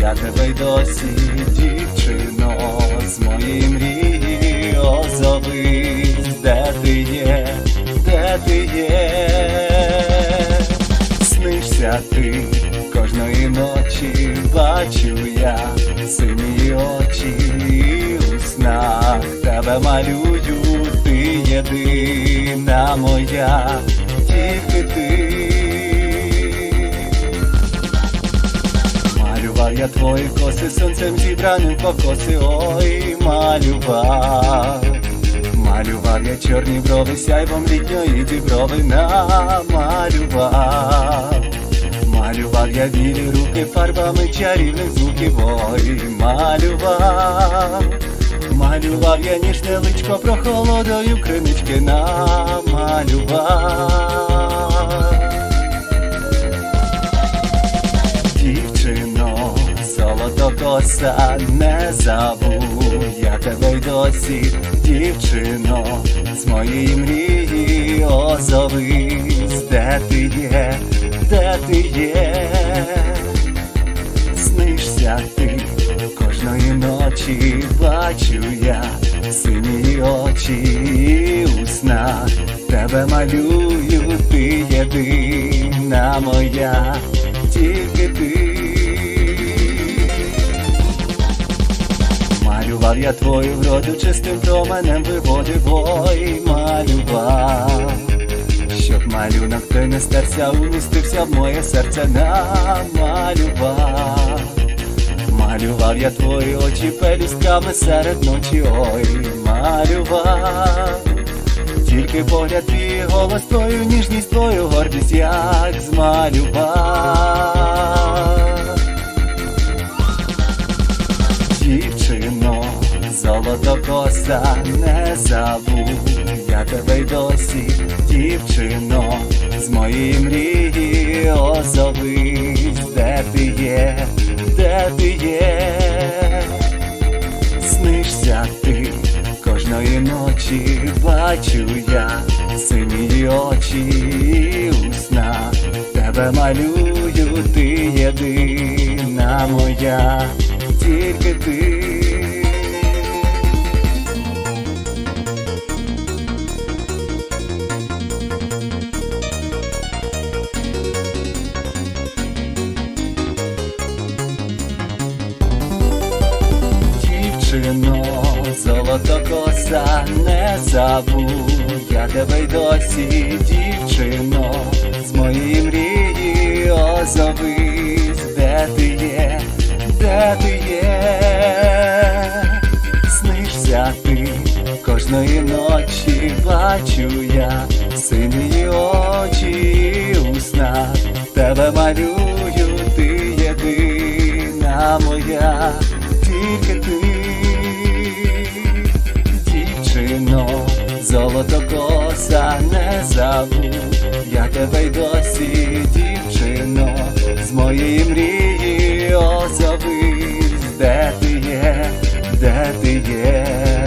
я тебе й досі, дівчино, з моєї мрії озовись, де ти є, де ти є, снишся ти кожної ночі, бачу я сині очі у снах. Тебе малюю, ти єдина моя, я твої коси сонцем зібраним покоси, ой, малював. Малював я чорні брови, сяйвом літньої діброви намалював. Малював я білі руки фарбами чарівних звуків, ой, малював. Малював я ніжне личко прохолодою кринички намалював. Коса, не забув я тебе й досі, дівчино, з моєї мрії озовись, де ти є, де ти є, снишся ти кожної ночі, бачу я сині очі у снах. Тебе малюю, ти єдина моя, тільки ти. Малював я твою вроду чистим променем виводив, ой, малював, щоб малюнок той не стерся, умістився в моє серце, намалював. Малював я твої очі пелюстками серед ночі, ой, малював. Тільки погляд твій голос твою, ніжність твою, гордість як змалював. Коса, не забув я тебе й досі, дівчино, з моєї мрії озовись, де ти є, де ти є, снишся ти. Кожної ночі, бачу я сині очі і у снах тебе малюю, ти єдина моя, тільки ти. Золото коса, не забув я тебе й досі, дівчино, з моєї мрії озовись, де ти є, де ти є, снишся ти. Кожної ночі, бачу я. Сині очі у тебе малюю, ти єдина моя, тільки ти, золото коса, не забув. Я тебе й досі, дівчино, з моєї мрії озови, де ти є, де ти є.